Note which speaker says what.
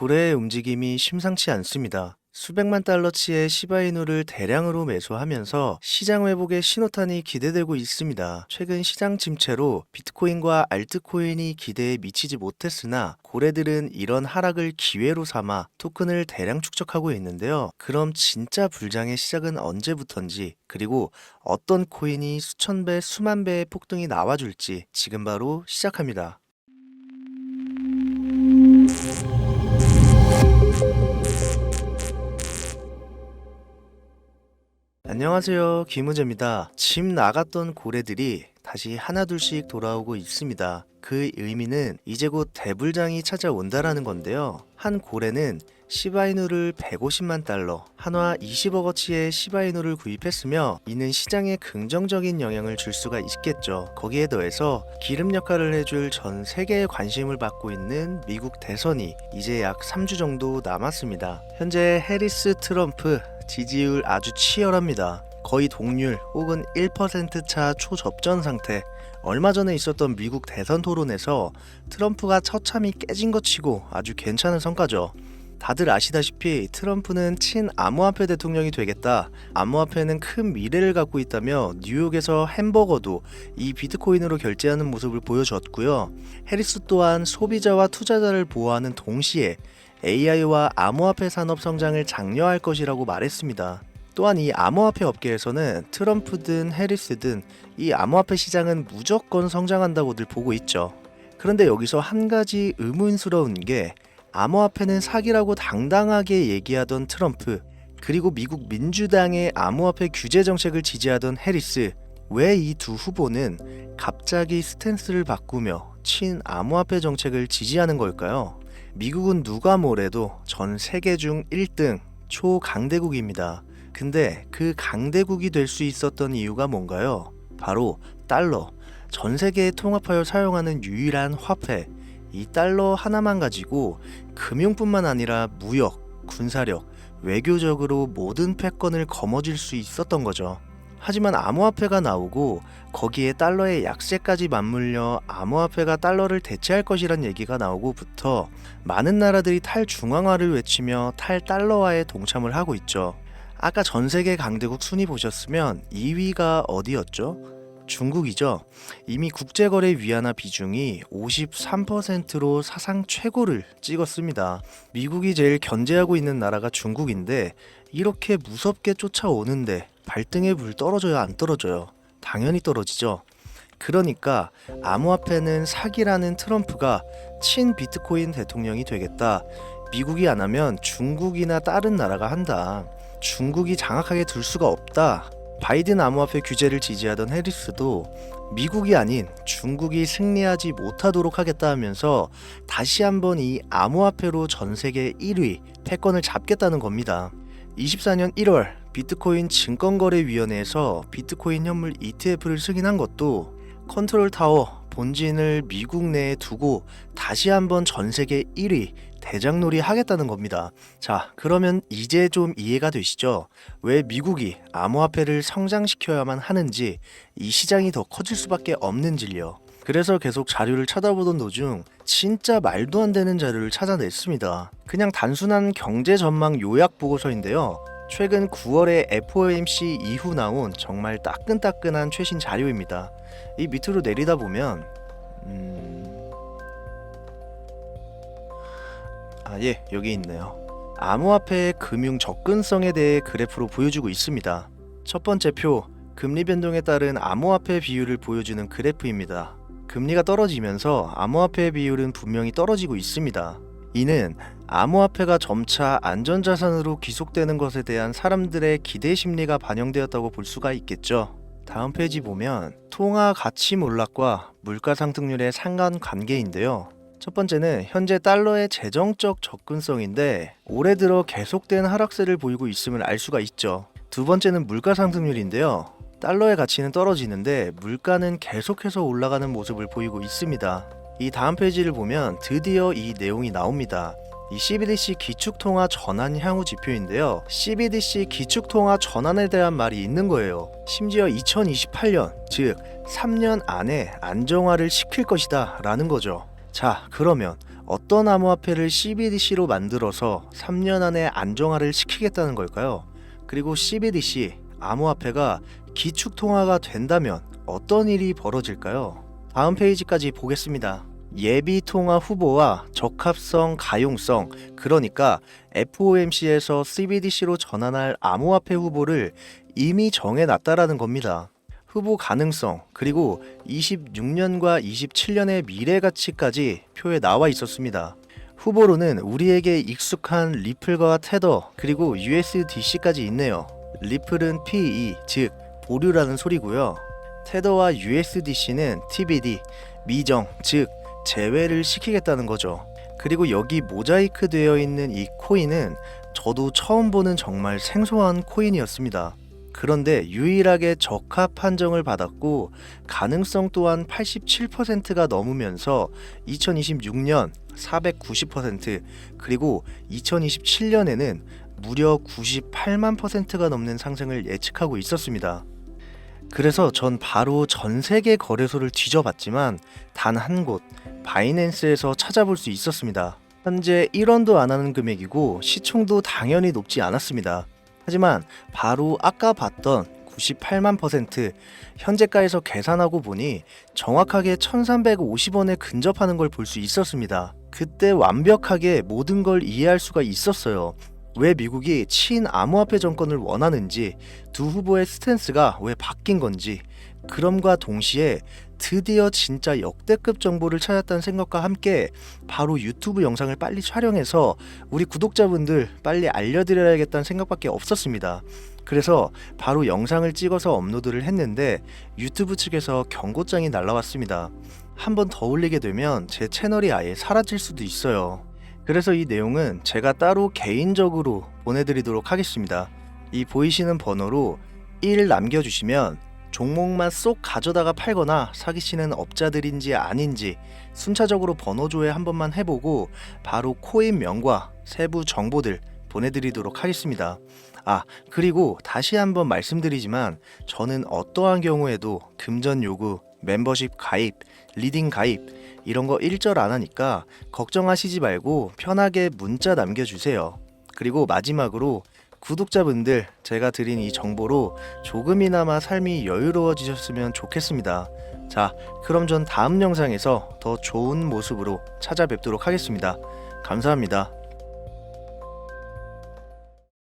Speaker 1: 고래의 움직임이 심상치 않습니다. 수백만 달러치의 시바이누를 대량으로 매수하면서 시장 회복의 신호탄이 기대되고 있습니다. 최근 시장 침체로 비트코인과 알트코인이 기대에 미치지 못했으나 고래들은 이런 하락을 기회로 삼아 토큰을 대량 축적하고 있는데요. 그럼 진짜 불장의 시작은 언제부턴지 그리고 어떤 코인이 수천 배, 수만 배의 폭등이 나와줄지 지금 바로 시작합니다. 안녕하세요. 김우재입니다. 집 나갔던 고래들이 다시 하나둘씩 돌아오고 있습니다. 그 의미는 이제 곧 대불장이 찾아온다라는 건데요. 한 고래는 시바이누를 150만 달러, 한화 20억어치의 시바이누를 구입했으며 이는 시장에 긍정적인 영향을 줄 수가 있겠죠. 거기에 더해서 기름 역할을 해줄 전 세계의 관심을 받고 있는 미국 대선이 이제 약 3주 정도 남았습니다. 현재 해리스 트럼프 지지율 아주 치열합니다. 거의 동률 혹은 1%차 초접전 상태. 얼마 전에 있었던 미국 대선 토론에서 트럼프가 처참히 깨진 것 치고 아주 괜찮은 성과죠. 다들 아시다시피 트럼프는 친 암호화폐 대통령이 되겠다. 암호화폐는 큰 미래를 갖고 있다며 뉴욕에서 햄버거도 이 비트코인으로 결제하는 모습을 보여줬고요. 해리스 또한 소비자와 투자자를 보호하는 동시에 AI와 암호화폐 산업 성장을 장려할 것이라고 말했습니다. 또한 이 암호화폐 업계에서는 트럼프든 해리스든 이 암호화폐 시장은 무조건 성장한다고들 보고 있죠. 그런데 여기서 한 가지 의문스러운 게 암호화폐는 사기라고 당당하게 얘기하던 트럼프 그리고 미국 민주당의 암호화폐 규제 정책을 지지하던 해리스 왜 이 두 후보는 갑자기 스탠스를 바꾸며 친 암호화폐 정책을 지지하는 걸까요? 미국은 누가 뭐래도 전 세계 중 1등 초강대국입니다. 근데 그 강대국이 될 수 있었던 이유가 뭔가요? 바로 달러. 전 세계에 통합하여 사용하는 유일한 화폐. 이 달러 하나만 가지고 금융뿐만 아니라 무역, 군사력, 외교적으로 모든 패권을 거머쥘 수 있었던 거죠. 하지만 암호화폐가 나오고 거기에 달러의 약세까지 맞물려 암호화폐가 달러를 대체할 것이란 얘기가 나오고부터 많은 나라들이 탈중앙화를 외치며 탈달러화에 동참을 하고 있죠. 아까 전 세계 강대국 순위 보셨으면 2위가 어디였죠? 중국이죠. 이미 국제거래 위안화 비중이 53%로 사상 최고를 찍었습니다. 미국이 제일 견제하고 있는 나라가 중국인데 이렇게 무섭게 쫓아오는데 발등에 불 떨어져요 안 떨어져요? 당연히 떨어지죠. 그러니까 암호화폐는 사기라는 트럼프가 친 비트코인 대통령이 되겠다. 미국이 안 하면 중국이나 다른 나라가 한다. 중국이 장악하게 둘 수가 없다. 바이든 암호화폐 규제를 지지하던 해리스도 미국이 아닌 중국이 승리하지 못하도록 하겠다 하면서 다시 한번 이 암호화폐로 전 세계 1위 패권을 잡겠다는 겁니다. 24년 1월 비트코인 증권거래위원회에서 비트코인 현물 ETF를 승인한 것도 컨트롤 타워 본진을 미국 내에 두고 다시 한번 전 세계 1위 대장놀이 하겠다는 겁니다. 자, 그러면 이제 좀 이해가 되시죠? 왜 미국이 암호화폐를 성장시켜야만 하는지 이 시장이 더 커질 수밖에 없는지요. 그래서 계속 자료를 찾아보던 도중 진짜 말도 안 되는 자료를 찾아냈습니다. 그냥 단순한 경제 전망 요약 보고서인데요. 최근 9월에 FOMC 이후 나온 정말 따끈따끈한 최신 자료입니다. 이 밑으로 내리다 보면 음... 아, 예, 여기 있네요. 암호화폐의 금융 접근성에 대해 그래프로 보여주고 있습니다. 첫 번째 표, 금리 변동에 따른 암호화폐 비율을 보여주는 그래프입니다. 금리가 떨어지면서 암호화폐 비율은 분명히 떨어지고 있습니다. 이는 암호화폐가 점차 안전자산으로 귀속되는 것에 대한 사람들의 기대 심리가 반영되었다고 볼 수가 있겠죠. 다음 페이지 보면 통화 가치 몰락과 물가 상승률의 상관 관계인데요. 첫 번째는 현재 달러의 재정적 접근성인데 올해 들어 계속된 하락세를 보이고 있음을 알 수가 있죠. 두 번째는 물가 상승률인데요. 달러의 가치는 떨어지는데 물가는 계속해서 올라가는 모습을 보이고 있습니다. 이 다음 페이지를 보면 드디어 이 내용이 나옵니다. 이 CBDC 기축통화 전환 향후 지표인데요. CBDC 기축통화 전환에 대한 말이 있는 거예요. 심지어 2028년, 즉 3년 안에 안정화를 시킬 것이다 라는 거죠. 자, 그러면 어떤 암호화폐를 CBDC로 만들어서 3년 안에 안정화를 시키겠다는 걸까요? 그리고 CBDC 암호화폐가 기축통화가 된다면 어떤 일이 벌어질까요? 다음 페이지까지 보겠습니다. 예비 통화 후보와 적합성, 가용성, 그러니까 FOMC에서 CBDC로 전환할 암호화폐 후보를 이미 정해놨다라는 겁니다. 후보 가능성, 그리고 26년과 27년의 미래 가치까지 표에 나와 있었습니다. 후보로는 우리에게 익숙한 리플과 테더, 그리고 USDC까지 있네요. 리플은 PE, 즉 보류라는 소리고요. 테더와 USDC는 TBD, 미정, 즉 제외를 시키겠다는 거죠. 그리고 여기 모자이크 되어 있는 이 코인은 저도 처음 보는 정말 생소한 코인이었습니다. 그런데 유일하게 적합 판정을 받았고 가능성 또한 87%가 넘으면서 2026년 490% 그리고 2027년에는 무려 98만 퍼센트가 넘는 상승을 예측하고 있었습니다. 그래서 전 바로 전 세계 거래소를 뒤져봤지만 단 한 곳 바이낸스에서 찾아볼 수 있었습니다. 현재 1원도 안 하는 금액이고 시총도 당연히 높지 않았습니다. 하지만 바로 아까 봤던 98만 퍼센트 현재가에서 계산하고 보니 정확하게 1350원에 근접하는 걸 볼 수 있었습니다. 그때 완벽하게 모든 걸 이해할 수가 있었어요. 왜 미국이 친 암호화폐 정권을 원하는지 두 후보의 스탠스가 왜 바뀐 건지 그럼과 동시에 드디어 진짜 역대급 정보를 찾았다는 생각과 함께 바로 유튜브 영상을 빨리 촬영해서 우리 구독자분들 빨리 알려드려야겠다는 생각밖에 없었습니다. 그래서 바로 영상을 찍어서 업로드를 했는데 유튜브 측에서 경고장이 날라왔습니다. 한 번 더 올리게 되면 제 채널이 아예 사라질 수도 있어요. 그래서 이 내용은 제가 따로 개인적으로 보내드리도록 하겠습니다. 이 보이시는 번호로 1 남겨주시면 종목만 쏙 가져다가 팔거나 사기치는 업자들인지 아닌지 순차적으로 번호 조회 한 번만 해보고 바로 코인명과 세부 정보들 보내드리도록 하겠습니다. 아, 그리고 다시 한번 말씀드리지만 저는 어떠한 경우에도 금전 요구, 멤버십 가입, 리딩 가입 이런 거 일절 안 하니까 걱정하시지 말고 편하게 문자 남겨주세요. 그리고 마지막으로 구독자분들 제가 드린 이 정보로 조금이나마 삶이 여유로워지셨으면 좋겠습니다. 자, 그럼 전 다음 영상에서 더 좋은 모습으로 찾아뵙도록 하겠습니다. 감사합니다.